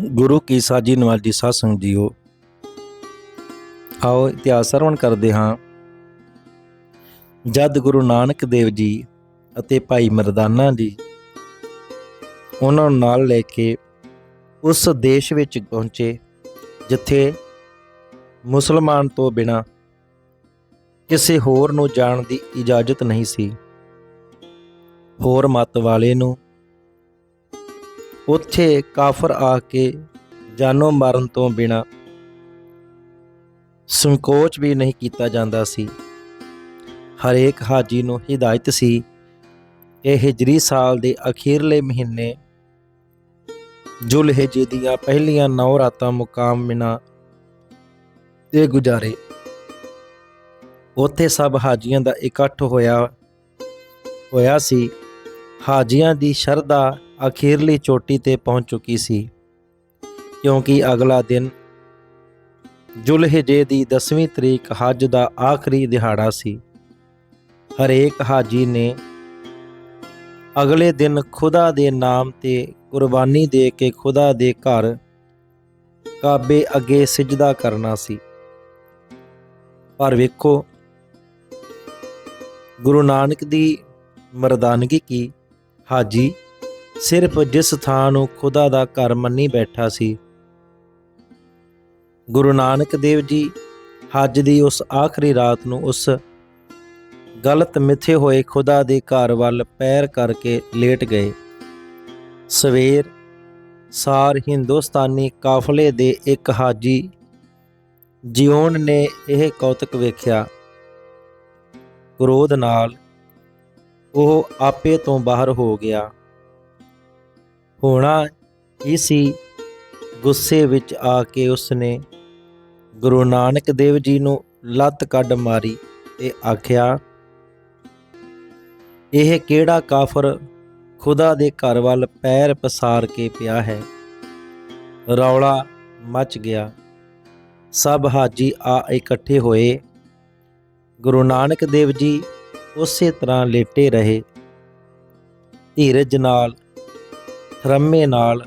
ਗੁਰੂ ਕੀ ਸਾਜੀ ਨਵਾਜੀ ਸਾਧ ਸੰਗਤ ਜੀਓ। ਆਓ ਇਤਿਹਾਸ ਸਰਵਣ ਕਰਦੇ ਹਾਂ। ਜਦ ਗੁਰੂ ਨਾਨਕ ਦੇਵ ਜੀ ਅਤੇ ਭਾਈ ਮਰਦਾਨਾ ਜੀ ਉਹਨਾਂ ਨੂੰ ਨਾਲ ਲੈ ਕੇ ਉਸ ਦੇਸ਼ ਵਿੱਚ ਪਹੁੰਚੇ, ਜਿੱਥੇ ਮੁਸਲਮਾਨ ਤੋਂ ਬਿਨਾ ਕਿਸੇ ਹੋਰ ਨੂੰ ਜਾਣ ਦੀ ਇਜਾਜ਼ਤ ਨਹੀਂ ਸੀ। ਹੋਰ ਮਤ ਵਾਲੇ ਨੂੰ ਉੱਥੇ ਕਾਫਰ ਆ ਕੇ ਜਾਨੋਂ ਮਾਰਨ ਤੋਂ ਬਿਨਾ ਸੰਕੋਚ ਵੀ ਨਹੀਂ ਕੀਤਾ ਜਾਂਦਾ ਸੀ। ਹਰੇਕ ਹਾਜੀ ਨੂੰ ਹਿਦਾਇਤ ਸੀ ਕਿ ਹਿਜਰੀ ਸਾਲ ਦੇ ਅਖੀਰਲੇ ਮਹੀਨੇ ਜੁਲਹਿਜੇ ਦੀਆਂ ਪਹਿਲੀਆਂ ਨੌ ਰਾਤਾਂ ਮੁਕਾਮ ਮਿਨਾ ਤੇ ਗੁਜ਼ਾਰੇ। ਉੱਥੇ ਸਭ ਹਾਜੀਆਂ ਦਾ ਇਕੱਠ ਹੋਇਆ ਹੋਇਆ ਸੀ। ਹਾਜੀਆਂ ਦੀ ਸ਼ਰਧਾ ਅਖੀਰਲੀ ਚੋਟੀ ਤੇ ਪਹੁੰਚ ਚੁੱਕੀ ਸੀ, ਕਿਉਂਕਿ ਅਗਲਾ ਦਿਨ ਜੁਲਹਿਜੇ ਦੀ 10ਵੀਂ ਤਰੀਕ ਹੱਜ ਦਾ ਆਖਰੀ ਦਿਹਾੜਾ ਸੀ। ਹਰੇਕ ਹਾਜੀ ਨੇ ਅਗਲੇ ਦਿਨ ਖੁਦਾ ਦੇ ਨਾਮ ਤੇ ਕੁਰਬਾਨੀ ਦੇ ਕੇ ਖੁਦਾ ਦੇ ਘਰ ਕਾਬੇ ਅੱਗੇ ਸਜਦਾ ਕਰਨਾ ਸੀ। ਪਰ ਵੇਖੋ, ਗੁਰੂ ਨਾਨਕ ਦੀ ਮਰਦਾਨਗੀ ਕੀ ਹਾਜੀ ਸਿਰਫ ਜਿਸ ਥਾਂ ਨੂੰ ਖੁਦਾ ਦਾ ਘਰ ਮੰਨੀ ਬੈਠਾ ਸੀ। ਗੁਰੂ ਨਾਨਕ ਦੇਵ ਜੀ ਹੱਜ ਦੀ ਉਸ ਆਖਰੀ ਰਾਤ ਨੂੰ ਉਸ ਗਲਤ ਮਿੱਥੇ ਹੋਏ ਖੁਦਾ ਦੇ ਘਰ ਵੱਲ ਪੈਰ ਕਰਕੇ ਲੇਟ ਗਏ। ਸਵੇਰ ਸਾਰ ਹਿੰਦੁਸਤਾਨੀ ਕਾਫਲੇ ਦੇ ਇੱਕ ਹਾਜੀ ਜਿਉਣ ਨੇ ਇਹ ਕੌਤਕ ਵੇਖਿਆ। ਕ੍ਰੋਧ ਨਾਲ ਉਹ ਆਪੇ ਤੋਂ ਬਾਹਰ ਹੋ ਗਿਆ। ਹੋਣਾ ਹੀ ਸੀ ਗੁੱਸੇ ਵਿੱਚ ਆ ਕੇ ਉਸਨੇ ਗੁਰੂ ਨਾਨਕ ਦੇਵ ਜੀ ਨੂੰ ਲੱਤ ਕੱਢ ਮਾਰੀ ਤੇ ਆਖਿਆ, ਇਹ ਕਿਹੜਾ ਕਾਫਰ ਖੁਦਾ ਦੇ ਘਰ ਵੱਲ ਪੈਰ ਪਸਾਰ ਕੇ ਪਿਆ ਹੈ? ਰੌਲਾ ਮਚ ਗਿਆ। ਸਭ ਹਾਜੀ ਆ ਇਕੱਠੇ ਹੋਏ। ਗੁਰੂ ਨਾਨਕ ਦੇਵ ਜੀ ਉਸੇ ਤਰ੍ਹਾਂ ਲੇਟੇ ਰਹੇ। ਧੀਰਜ ਨਾਲ ਰੰਮੇ ਨਾਲ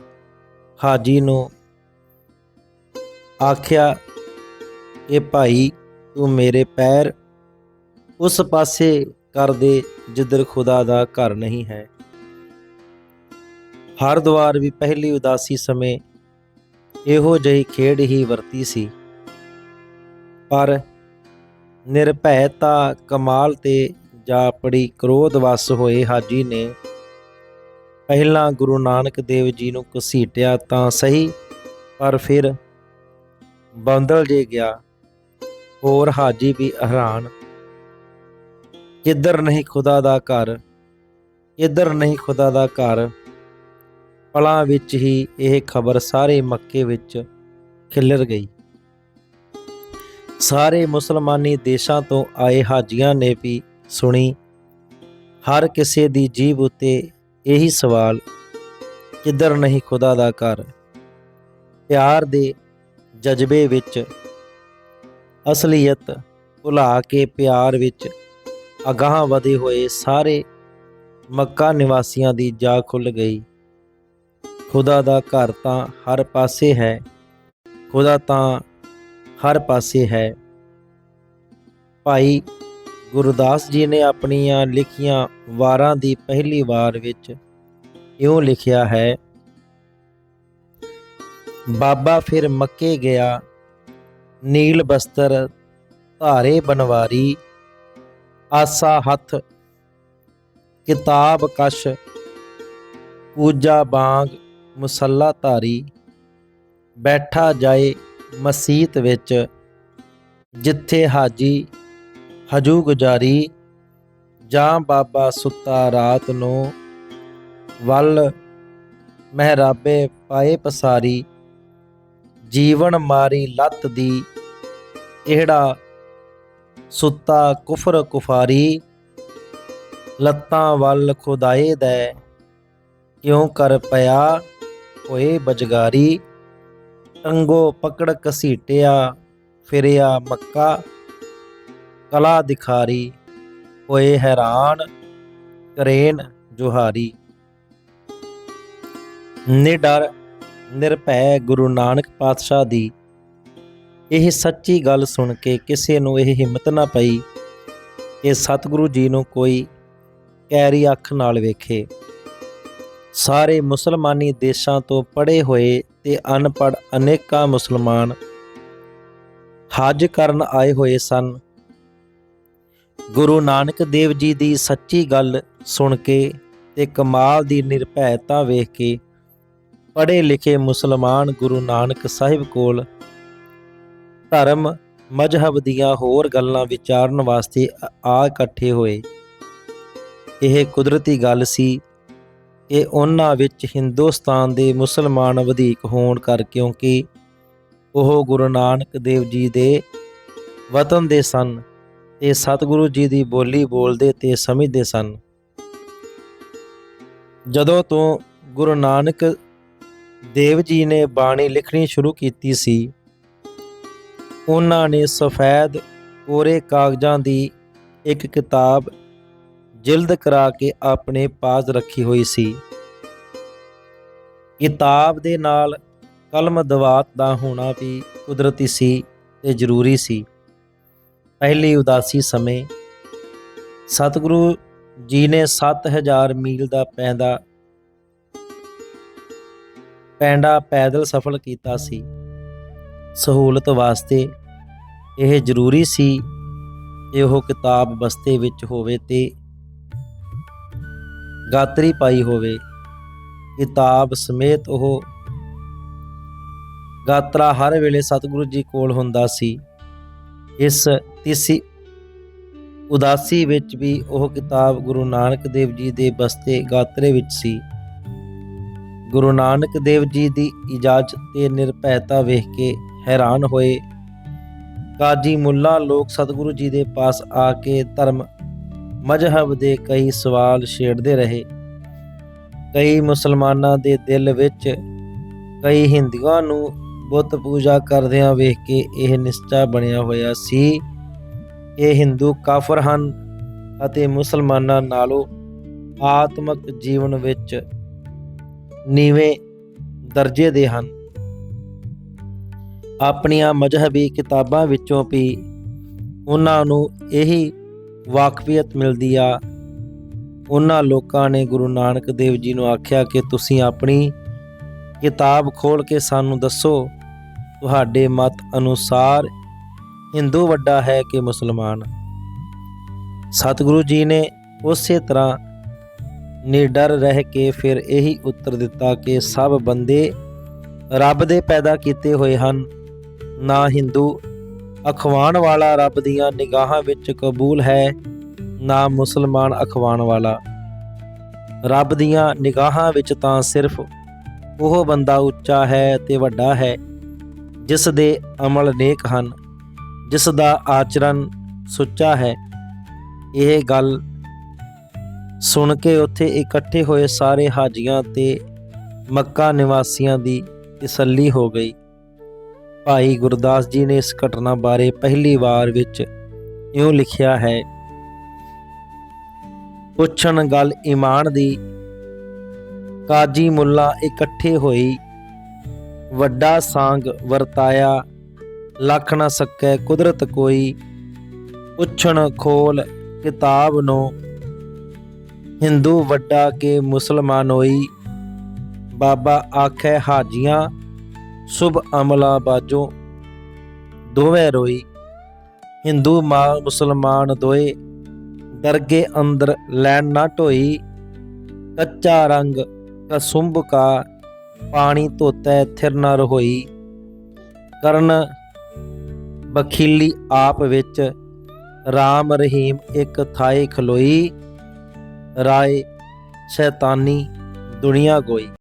ਹਾਜੀ ਨੂੰ ਆਖਿਆ, ਇਹ ਭਾਈ, ਤੂੰ ਮੇਰੇ ਪੈਰ ਉਸ ਪਾਸੇ ਕਰ ਦੇ ਜਿੱਧਰ ਖੁਦਾ ਦਾ ਘਰ ਨਹੀਂ ਹੈ। ਹਰਦੁਆਰ ਵੀ ਪਹਿਲੀ ਉਦਾਸੀ ਸਮੇਂ ਇਹੋ ਜਿਹੀ ਖੇਡ ਹੀ ਵਰਤੀ ਸੀ। ਪਰ ਨਿਰਭੈਤਾ ਕਮਾਲ ਤੇ ਜਾ ਪੜੀ ਕ੍ਰੋਧ ਵਸ ਹੋਏ ਹਾਜੀ ਨੇ ਪਹਿਲਾਂ ਗੁਰੂ ਨਾਨਕ ਦੇਵ ਜੀ ਨੂੰ ਘਸੀਟਿਆ ਤਾਂ ਸਹੀ, ਪਰ ਫਿਰ ਬੰਦਲ ਜੇ ਗਿਆ, ਹੋਰ ਹਾਜੀ ਵੀ ਹੈਰਾਨ। ਕਿੱਧਰ ਨਹੀਂ ਖੁਦਾ ਦਾ ਘਰ, ਇੱਧਰ ਨਹੀਂ ਖੁਦਾ ਦਾ ਘਰ। ਪਲਾਂ ਵਿੱਚ ਹੀ ਇਹ ਖਬਰ ਸਾਰੇ ਮੱਕੇ ਵਿੱਚ ਖਿਲਰ ਗਈ। ਸਾਰੇ ਮੁਸਲਮਾਨੀ ਦੇਸ਼ਾਂ ਤੋਂ ਆਏ ਹਾਜੀਆਂ ਨੇ ਵੀ ਸੁਣੀ। ਹਰ ਕਿਸੇ ਦੀ ਜੀਬ ਉਤੇ ਇਹੀ ਸਵਾਲ ਕਿੱਧਰ ਨਹੀਂ ਖੁਦਾ ਦਾ ਘਰ? ਪਿਆਰ ਦੇ ਜਜ਼ਬੇ ਵਿੱਚ ਅਸਲੀਅਤ ਭੁਲਾ ਕੇ ਪਿਆਰ ਵਿੱਚ ਅਗਾਹ ਵਧੇ ਹੋਏ ਸਾਰੇ ਮੱਕਾ ਨਿਵਾਸੀਆਂ ਦੀ ਜਾ ਖੁੱਲ ਗਈ। ਖੁਦਾ ਦਾ ਘਰ ਤਾਂ ਹਰ ਪਾਸੇ ਹੈ, ਖੁਦਾ ਤਾਂ ਹਰ ਪਾਸੇ ਹੈ। ਭਾਈ ਗੁਰਦਾਸ ਜੀ ਨੇ ਆਪਣੀਆਂ ਲਿਖੀਆਂ ਵਾਰਾਂ ਦੀ ਪਹਿਲੀ ਵਾਰ ਵਿੱਚ ਇਉਂ ਲਿਖਿਆ ਹੈ, ਬਾਬਾ ਫਿਰ ਮੱਕੇ ਗਿਆ, ਨੀਲ ਬਸਤਰ ਧਾਰੇ ਬਨਵਾਰੀ ਆਸਾ ਹੱਥ, ਕਿਤਾਬ ਕਸ਼, ਪੂਜਾ ਬਾਗ ਮੁਸੱਲਾ ਧਾਰੀ, ਬੈਠਾ ਜਾਏ ਮਸੀਤ ਵਿੱਚ, ਜਿੱਥੇ ਹਾਜੀ ਹਜੂ ਗੁਜਾਰੀ, ਜਾਂ ਬਾਬਾ ਸੁੱਤਾ ਰਾਤ ਨੂੰ, ਵੱਲ ਮਹਿਰਾਬੇ ਪਾਏ ਪਸਾਰੀ, ਜੀਵਨ ਮਾਰੀ ਲੱਤ ਦੀ ਇਹੜਾ ਸੁੱਤਾ ਕੁਫਰ ਕੁਫਾਰੀ, ਲੱਤਾਂ ਵੱਲ ਖੁਦਾਏ ਦੈ, ਕਿਉਂ ਕਰ ਪਿਆ ਹੋਏ ਬਜਗਾਰੀ ਟੰਗੋ ਪਕੜ ਕਸੀਟਿਆ ਫਿਰਿਆ ਮੱਕਾ ਕਲਾ ਦਿਖਾਰੀ, ਹੋਏ ਹੈਰਾਨ, ਕਰੇਨ ਜੁਹਾਰੀ। ਨਿਡਰ, ਨਿਰਭੈ ਗੁਰੂ ਨਾਨਕ ਪਾਤਸ਼ਾਹ ਦੀ। ਇਹ ਸੱਚੀ ਗੱਲ ਸੁਣ ਕੇ ਕਿਸੇ ਨੂੰ ਇਹ ਹਿੰਮਤ ਨਾ ਪਈ ਕਿ ਸਤਿਗੁਰੂ ਜੀ ਨੂੰ ਕੋਈ ਕੈਰੀ ਅੱਖ ਨਾਲ ਵੇਖੇ। ਸਾਰੇ ਮੁਸਲਮਾਨੀ ਦੇਸ਼ਾਂ ਤੋਂ ਪੜੇ ਹੋਏ ਤੇ ਅਨਪੜ ਅਨੇਕਾਂ ਮੁਸਲਮਾਨ ਹਜ ਕਰਨ ਆਏ ਹੋਏ ਸਨ। ਗੁਰੂ ਨਾਨਕ ਦੇਵ ਜੀ ਦੀ ਸੱਚੀ ਗੱਲ ਸੁਣ ਕੇ ਤੇ ਕਮਾਲ ਦੀ ਨਿਰਭੈਤਾ ਵੇਖ ਕੇ ਪੜ੍ਹੇ ਲਿਖੇ ਮੁਸਲਮਾਨ ਗੁਰੂ ਨਾਨਕ ਸਾਹਿਬ ਕੋਲ ਧਰਮ, ਮਜਹਬ ਦੀਆਂ ਹੋਰ ਗੱਲਾਂ ਵਿਚਾਰਨ ਵਾਸਤੇ ਆ- ਆ ਇਕੱਠੇ ਹੋਏ। ਇਹ ਕੁਦਰਤੀ ਗੱਲ ਸੀ ਕਿ ਉਹਨਾਂ ਵਿੱਚ ਹਿੰਦੁਸਤਾਨ ਦੇ ਮੁਸਲਮਾਨ ਵਧੇਕ ਹੋਣ ਕਰ ਕਿਉਂਕਿ ਉਹ ਗੁਰੂ ਨਾਨਕ ਦੇਵ ਜੀ ਦੇ ਵਤਨ ਦੇ ਸਨ। ਤੇ ਸਤਿਗੁਰੂ ਜੀ ਦੀ ਬੋਲੀ ਬੋਲਦੇ ਤੇ ਸਮਝਦੇ ਸਨ। ਜਦੋਂ ਤੋਂ ਗੁਰੂ ਨਾਨਕ ਦੇਵ ਜੀ ਨੇ ਬਾਣੀ ਲਿਖਣੀ ਸ਼ੁਰੂ ਕੀਤੀ ਸੀ, ਉਹਨਾਂ ਨੇ ਸਫੈਦ ਕੋਰੇ ਕਾਗਜ਼ਾਂ ਦੀ ਇੱਕ ਕਿਤਾਬ ਜਿਲਦ ਕਰਾ ਕੇ ਆਪਣੇ ਪਾਸ ਰੱਖੀ ਹੋਈ ਸੀ। ਕਿਤਾਬ ਦੇ ਨਾਲ ਕਲਮ ਦਵਾਤ ਦਾ ਹੋਣਾ ਵੀ ਕੁਦਰਤੀ ਸੀ ਤੇ ਜ਼ਰੂਰੀ ਸੀ। ਪਹਿਲੀ ਉਦਾਸੀ ਸਮੇਂ ਸਤਿਗੁਰੂ ਜੀ ਨੇ 7000 ਮੀਲ ਦਾ ਪੈਂਦਾ, ਪੈਂਡਾ ਪੈਦਲ ਸਫਲ ਕੀਤਾ ਸੀ। ਸਹੂਲਤ ਵਾਸਤੇ ਇਹ ਜ਼ਰੂਰੀ ਸੀ ਕਿ ਉਹ ਕਿਤਾਬ ਬਸਤੇ ਵਿੱਚ ਹੋਵੇ ਤੇ ਗਾਤਰੀ ਪਾਈ ਹੋਵੇ। ਕਿਤਾਬ ਸਮੇਤ ਉਹ ਗਾਤਰਾ ਹਰ ਵੇਲੇ ਸਤਿਗੁਰੂ ਜੀ ਕੋਲ ਹੁੰਦਾ ਸੀ। ਇਸ ਤੀਸੀ ਉਦਾਸੀ ਵਿੱਚ ਵੀ ਉਹ ਕਿਤਾਬ ਗੁਰੂ ਨਾਨਕ ਦੇਵ ਜੀ ਦੇ ਬਸਤੇ ਗਾਤਰੇ ਵਿੱਚ ਸੀ। ਗੁਰੂ ਨਾਨਕ ਦੇਵ ਜੀ ਦੀ ਇਜਾਜ਼ਤ ਤੇ ਨਿਰਭੈਤਾ ਵੇਖ ਕੇ ਹੈਰਾਨ ਹੋਏ। ਕਾਜੀ ਮੁੱਲਾ ਲੋਕ ਸਤਿਗੁਰੂ ਜੀ ਦੇ ਪਾਸ ਆ ਕੇ ਧਰਮ ਮਜਹਬ ਦੇ ਕਈ ਸਵਾਲ ਛੇੜਦੇ ਰਹੇ। ਕਈ ਮੁਸਲਮਾਨਾਂ ਦੇ ਦਿਲ ਵਿੱਚ ਕਈ ਹਿੰਦੂਆਂ ਨੂੰ ਬੁੱਤ ਪੂਜਾ ਕਰਦਿਆਂ ਵੇਖ ਕੇ ਇਹ ਨਿਸ਼ਚਾ ਬਣਿਆ ਹੋਇਆ ਸੀ ਇਹ ਹਿੰਦੂ ਕਾਫਰ ਹਨ ਅਤੇ ਮੁਸਲਮਾਨਾਂ ਨਾਲੋਂ ਆਤਮਿਕ ਜੀਵਨ ਵਿੱਚ ਨੀਵੇਂ ਦਰਜੇ ਦੇ ਹਨ। ਆਪਣੀਆਂ ਮਜਹਬੀ ਕਿਤਾਬਾਂ ਵਿੱਚੋਂ ਵੀ ਉਹਨਾਂ ਨੂੰ ਇਹੀ ਵਾਕਫੀਅਤ ਮਿਲਦੀ ਆ। ਉਹਨਾਂ ਲੋਕਾਂ ਨੇ ਗੁਰੂ ਨਾਨਕ ਦੇਵ ਜੀ ਨੂੰ ਆਖਿਆ ਕਿ ਤੁਸੀਂ ਆਪਣੀ ਕਿਤਾਬ ਖੋਲ ਕੇ ਸਾਨੂੰ ਦੱਸੋ, ਤੁਹਾਡੇ ਮਤ ਅਨੁਸਾਰ ਹਿੰਦੂ ਵੱਡਾ ਹੈ ਕਿ ਮੁਸਲਮਾਨ। ਸਤਿਗੁਰੂ ਜੀ ਨੇ ਉਸੇ ਤਰ੍ਹਾਂ ਨਿਡਰ ਰਹਿ ਕੇ ਫਿਰ ਇਹੀ ਉੱਤਰ ਦਿੱਤਾ ਕਿ ਸਭ ਬੰਦੇ ਰੱਬ ਦੇ ਪੈਦਾ ਕੀਤੇ ਹੋਏ ਹਨ, ਨਾ ਹਿੰਦੂ। ਅਖਵਾਣ ਵਾਲਾ ਰੱਬ ਦੀਆਂ ਨਿਗਾਹਾਂ ਵਿੱਚ ਕਬੂਲ ਹੈ, ਨਾ ਮੁਸਲਮਾਨ ਅਖਵਾਣ ਵਾਲਾ। ਰੱਬ ਦੀਆਂ ਨਿਗਾਹਾਂ ਵਿੱਚ ਤਾਂ ਸਿਰਫ ਉਹ ਬੰਦਾ ਉੱਚਾ ਹੈ ਤੇ ਵੱਡਾ ਹੈ, ਜਿਸ ਦੇ ਅਮਲ ਨੇਕ ਹਨ। ਜਿਸ ਦਾ ਆਚਰਣ ਸੁੱਚਾ ਹੈ, ਇਹ ਗੱਲ ਸੁਣ ਕੇ ਉੱਥੇ ਇਕੱਠੇ ਹੋਏ ਸਾਰੇ ਹਾਜੀਆਂ ਤੇ ਮੱਕਾ ਨਿਵਾਸੀਆਂ ਦੀ ਤਸੱਲੀ ਹੋ ਗਈ। ਭਾਈ ਗੁਰਦਾਸ ਜੀ ਨੇ ਇਸ ਘਟਨਾ ਬਾਰੇ ਪਹਿਲੀ ਵਾਰ ਵਿੱਚ ਇਉਂ ਲਿਖਿਆ ਹੈ, ਪੁੱਛਣ ਗੱਲ ਈਮਾਨ ਦੀ, ਕਾਜੀ ਮੁੱਲਾ ਇਕੱਠੇ ਹੋਈ, ਵੱਡਾ ਸਾੰਗ ਵਰਤਾਇਆ ਲੱਖ ਨਾ ਸਕੈ, ਕੁਦਰਤ ਕੋਈ। ਪੁੱਛਣ ਖੋਲ ਕਿਤਾਬ ਨੂੰ, ਹਿੰਦੂ ਵੱਡਾ ਕੇ ਮੁਸਲਮਾਨ ਹੋਈ। ਬਾਬਾ ਆਖੇ, ਹਾਜੀਆਂ, ਸੁਭ ਅਮਲਾ ਬਾਜੋ, ਦੋਵੇਂ ਰੋਈ। ਹਿੰਦੂ ਮਾ ਮੁਸਲਮਾਨ ਦੋਏ, ਦਰਗੇ ਅੰਦਰ ਲੈਣ ਨਾ ਢੋਈ। ਕੱਚਾ ਰੰਗ ਕਸੁੰਭ ਕਾ, ਪਾਣੀ ਧੋਤੈ, ਥਿਰ ਨਾ ਰਹੋਈ ਕਰਨ ਬਖੀਲੀ ਆਪ ਵਿੱਚ RAM ਰਹੀਮ ਇੱਕ ਥਾਈ ਖਲੋਈ ਰਾਏ ਸ਼ੈਤਾਨੀ ਦੁਨੀਆ ਗੋਈ।